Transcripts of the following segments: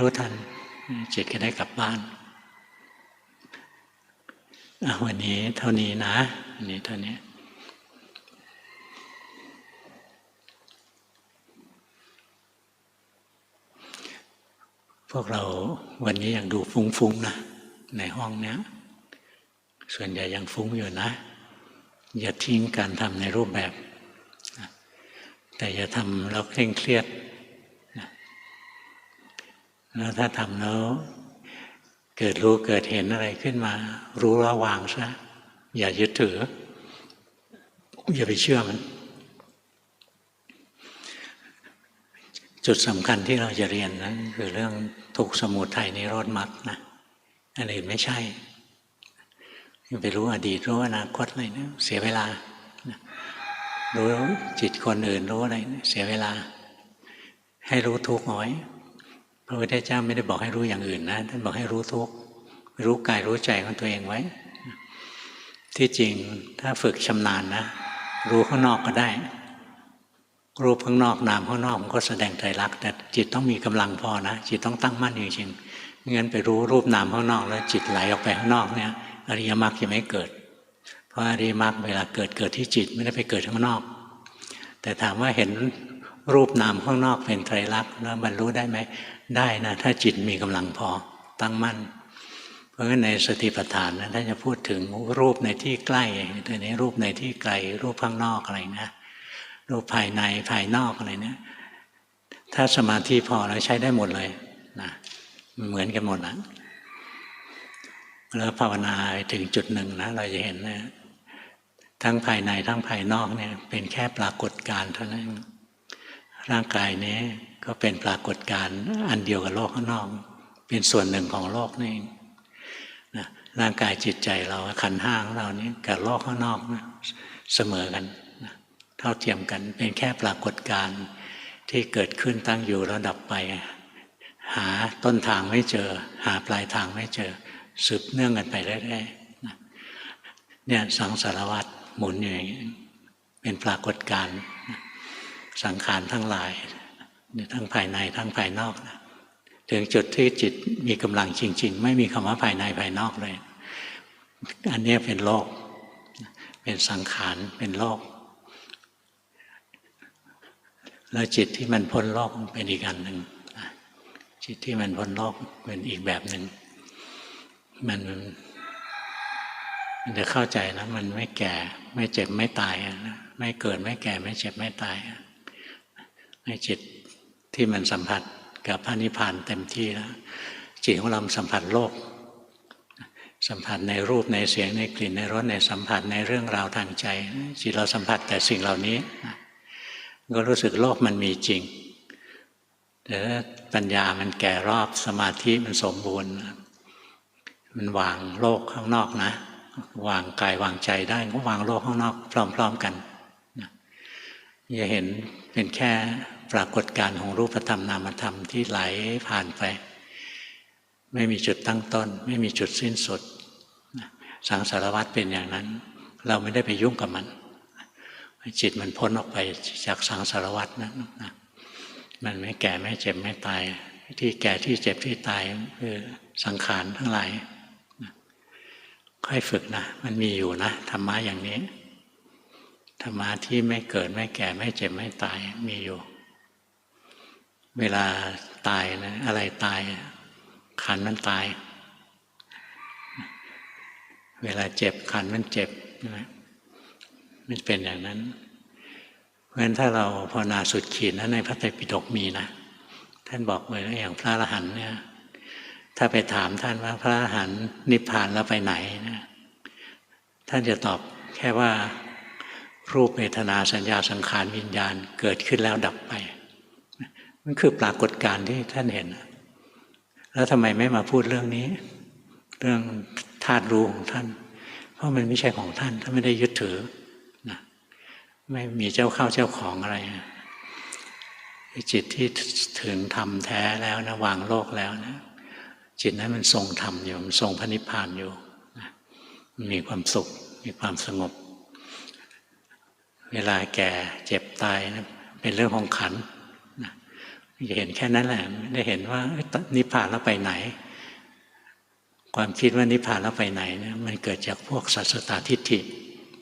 รู้ทัน จิตก็ได้กลับบ้านวันนี้เท่านี้นะวันนี้เท่านี้พวกเราวันนี้ยังดูฟุ้งๆนะในห้องเนี้ย ส่วนใหญ่ยังฟุ้งอยู่นะ อย่าทิ้งการทำในรูปแบบ แต่อย่าทำแล้วเคร่งเครียด แล้วถ้าทำแล้วเกิดรู้เกิดเห็นอะไรขึ้นมา รู้ระวางซะอย่ายึดถือ อย่าไปเชื่อมัน จุดสำคัญที่เราจะเรียนนะคือเรื่องทุกสมุทัยนิโรธมรรคนะอันอื่นไม่ใช่ไปรู้อดีตรู้อนาคตอะไรเนี่ยเสียเวลารู้จิตคนอื่นรู้อะไรเสียเวลา ให้รู้ทุกข์เอาไว้ พระพุทธเจ้าไม่ได้บอกให้รู้อย่างอื่นนะท่านบอกให้รู้ทุกรู้กายรู้ใจของตัวเองไว้ ที่จริงถ้าฝึกชำนาญนะ รู้ข้างนอกก็ได้ รูปข้างนอกนามข้างนอกมันก็แสดงใจรักแต่จิตต้องมีกำลังพอนะ จิตต้องตั้งมั่นจริงๆไม่งั้นไปรู้รูปนามข้างนอก แล้วจิตไหลออกไปข้างนอกเนี่ยอริยมรรคจะไม่เกิด เพราะอริยมรรคเวลาเกิดเกิดที่จิตไม่ได้ไปเกิดข้างนอก แต่ถามว่าเห็น รูปนามข้างนอกเป็นไตรลักษณ์แล้วบรรลุได้ไหมได้นะ ถ้าจิตมีกำลังพอตั้งมั่น เพราะฉะนั้นในสติปัฏฐานนะท่านจะพูดถึงรูปในที่ใกล้ตัวนี้รูปในที่ไกล รูปข้างนอกอะไรนะรูปภายในภายนอกอะไรเนี่ยถ้าสมาธิพอเราใช้ได้หมดเลยนะเหมือนกันหมดนะแล้วภาวนาถึงจุดหนึ่งนะเราจะเห็นนะทั้งภายในทั้งภายนอกเนี่ย เป็นแค่ปรากฏการเท่านั้น ร่างกายนี้ก็เป็นปรากฏการณ์อันเดียวกับโลกข้างนอก เป็นส่วนหนึ่งของโลกนี่เองนะร่างกายจิตใจเราขันห้างเรานี้กับโลกข้างนอกนะเสมอกันนะเท่าเทียมกันเป็นแค่ปรากฏการณ์ที่เกิดขึ้นตั้งอยู่แล้วดับไป หาต้นทางไม่เจอ หาปลายทางไม่เจอ สืบเนื่องกันไปเรื่อยๆเนี่ยสังสารวัตรหมุนอยู่อย่างนี้เป็นปรากฏการณ์ สังขารทั้งหลายทั้งภายในทั้งภายนอกนะถึงจุดที่จิตมีกำลังจริง ๆ ไม่มีคำว่าภายในภายนอกเลย อันนี้เป็นโลก เป็นสังขารเป็นโลก แล้วจิตที่มันพ้นโลกเป็นอีกอันหนึ่งจิตที่มันพ้นโลกเป็นอีกแบบหนึ่งมันมันจะเข้าใจนะมันไม่แก่ ไม่เจ็บไม่ตายนะไม่เกิดไม่แก่ไม่เจ็บไม่ตาย ในจิตที่มันสัมผัสกับพระนิพพานเต็มที่แล้วจิตของเราสัมผัสโลก สัมผัสในรูปในเสียงในกลิ่นในรสในสัมผัสในเรื่องราวทางใจ จิตเราสัมผัสแต่สิ่งเหล่านี้ก็รู้สึกโลกมันมีจริงแต่ปัญญามันแก่รอบสมาธิมันสมบูรณ์ มันวางโลกข้างนอกนะ วางกายวางใจได้ก็วางโลกข้างนอก พร้อม ๆกันอย่าเห็นเป็นแค่ ปรากฏการของรูปธรรมนามธรรมที่ไหลผ่านไป ไม่มีจุดตั้งต้น ไม่มีจุดสิ้นสุด สังสารวัตรเป็นอย่างนั้น เราไม่ได้ไปยุ่งกับมัน จิตมันพ้นออกไปจากสังสารวัตรนั้นนะมันไม่แก่ไม่เจ็บไม่ตาย ที่แก่ที่เจ็บที่ตายคือสังขารทั้งหลายค่อยฝึกนะ มันมีอยู่นะธรรมะอย่างนี้ธรรมะที่ไม่เกิดไม่แก่ไม่เจ็บไม่ตายมีอยู่ เวลาตายนะอะไรตายขันมันตาย เวลาเจ็บขันมันเจ็บใช่ไหมมันเป็นอย่างนั้น เพราะฉะนั้นถ้าเราภาวนาสุดขีดนะในพระไตรปิฎกมีนะท่านบอกไว้อย่างพระอรหันต์เนี่ยถ้าไปถามท่านว่าพระอรหันต์นิพพานแล้วไปไหนนะท่านจะตอบแค่ว่ารูปเวทนาสัญญาสังขารวิญญาณเกิดขึ้นแล้วดับไป มันคือปรากฏการณ์ที่ท่านเห็น แล้วทำไมไม่มาพูดเรื่องนี้ เรื่องธาตุรู้ของท่าน เพราะมันไม่ใช่ของท่านท่านไม่ได้ยึดถือนะไม่มีเจ้าเข้าเจ้าของอะไรจิตที่ถึงธรรมแท้แล้วนะวางโลกแล้วนะจิตนั้นมันทรงธรรมอยู่มันทรงพระนิพพานอยู่มันมีความสุข มีความสงบ เวลาแก่เจ็บตายนะเป็นเรื่องของขันนะ จะเห็นแค่นั้นแหละไม่ได้เห็นว่านิพพานแล้วไปไหน ความคิดว่านิพพานแล้วไปไหนเนี่ยมันเกิดจากพวกสัสตาทิฏฐิ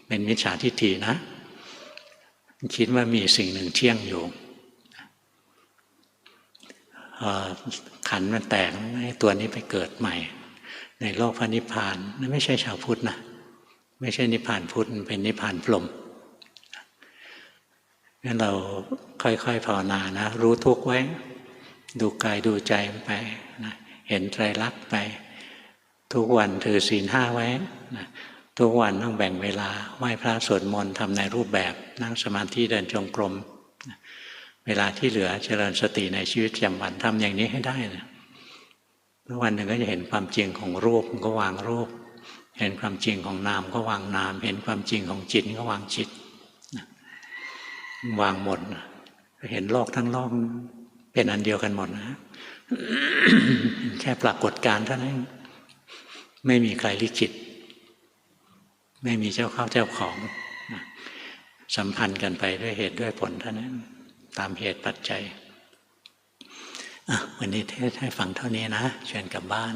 เป็นมิจฉาทิฏฐินะ คิดว่ามีสิ่งหนึ่งเที่ยงอยู่ขันมันแตกตัวนี้ไปเกิดใหม่ ในโลกพระนิพพานนั่นไม่ใช่ชาวพุทธนะ ไม่ใช่นิพพานพุทธเป็นนิพพานพรหม งั้นเราค่อยๆภาวนานะ รู้ทุกไว้ ดูกายดูใจไปนะเห็นไตรลักษณ์ไป ทุกวันถือศีลห้าไว้นะทุกวันต้องแบ่งเวลาไหว้พระสวดมนต์ทำในรูปแบบนั่งสมาธิเดินจงกรม เวลาที่เหลือเจริญสติในชีวิตประจำวันทำอย่างนี้ให้ได้นะวันหนึ่งก็จะเห็นความจริงของรูปก็วางรูป เห็นความจริงของนามก็วางนาม เห็นความจริงของจิตก็วางจิต วางหมด เห็นโลกทั้งโลกเป็นอันเดียวกันหมดนะแค่ปรากฏการเท่านั้นไม่มีใครลิขิต ไม่มีเจ้าเข้าเจ้าของ สัมพันธ์กันไปด้วยเหตุด้วยผลเท่านั้น ตามเหตุปัจจัยวันนี้เทศให้ฟังเท่านี้นะเชิญกลับบ้าน